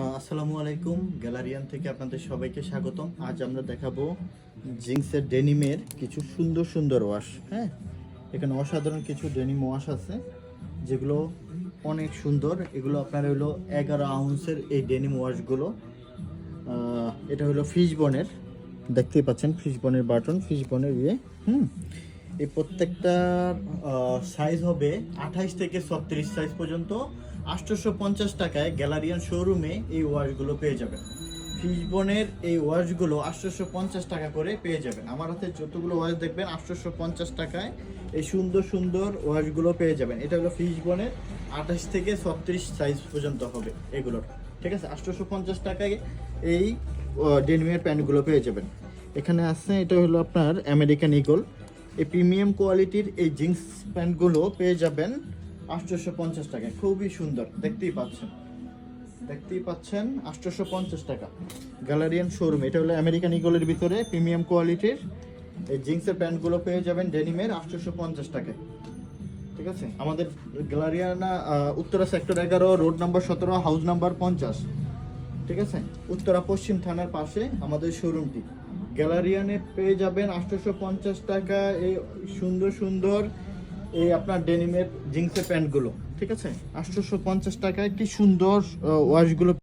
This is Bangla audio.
আসসালামু আলাইকুম, গ্যালারিয়ান থেকে আপনাদের সবাইকে স্বাগতম। আজ আমরা দেখাবো জিন্সের ডেনিমের কিছু সুন্দর সুন্দর ওয়াশ হ্যাঁ? এখানে অসাধারণ কিছু ডেনিম ওয়াশ আছে, যেগুলো অনেক সুন্দর। এগুলো আপনার হলো এগারো আউন্সের এই ডেনিম ওয়াশগুলো এটা হলো ফিশ বনের দেখতেই পাচ্ছেন ফিশ বনের বাটন ফিশ বনের ইয়ে হুম? এই প্রত্যেকটার সাইজ হবে আঠাইশ থেকে ছত্রিশ সাইজ পর্যন্ত। আটশোশো পঞ্চাশ টাকায় গ্যালারিয়ান শোরুমে এই ওয়াশগুলো পেয়ে যাবেন। ফিশবনের এই ওয়াশগুলো আটশোশো পঞ্চাশ টাকা করে পেয়ে যাবেন। আমার হাতে যতগুলো ওয়াশ দেখবেন আটশোশো পঞ্চাশ টাকায় এই সুন্দর সুন্দর ওয়াশগুলো পেয়ে যাবেন। এটা হলো ফিশবনের আঠাশ থেকে ছত্রিশ সাইজ পর্যন্ত হবে এগুলোর। ঠিক আছে? আটশোশো পঞ্চাশ টাকায় এই ডেনিমের প্যান্টগুলো পেয়ে যাবেন। এখানে আছে, এটা হলো আপনার আমেরিকান ইগল এই প্রিমিয়াম কোয়ালিটির এই জিন্স প্যান্টগুলো পেয়ে যাবেন আটশোশো পঞ্চাশ টাকায়। খুবই সুন্দর, দেখতেই পাচ্ছেন। দেখতেই পাচ্ছেন, আটশোশো পঞ্চাশ টাকা। গ্যালারিয়ান শোরুম, এটা হলো আমেরিকান ইগলের ভিতরে প্রিমিয়াম কোয়ালিটির। এই জিন্সের প্যান্টগুলো পেয়ে যাবেন ডেনিমের আটশোশো পঞ্চাশ টাকায়। ঠিক আছে? আমাদের গ্যালারিয়ানা উত্তরা সেক্টর এগারো, রোড নাম্বার সতেরো, হাউস নাম্বার পঞ্চাশ। ঠিক আছে? উত্তরা পশ্চিম থানার পাশে আমাদের শোরুমটি। গ্যালারিয়ানে পেয়ে যাবেন আঠারোশো পঞ্চাশ টাকা এই সুন্দর সুন্দর এই আপনার ডেনিমের জিন্সের প্যান্টগুলো, ঠিক আছে? আঠারোশো পঞ্চাশ টাকায় কি সুন্দর ওয়াশগুলো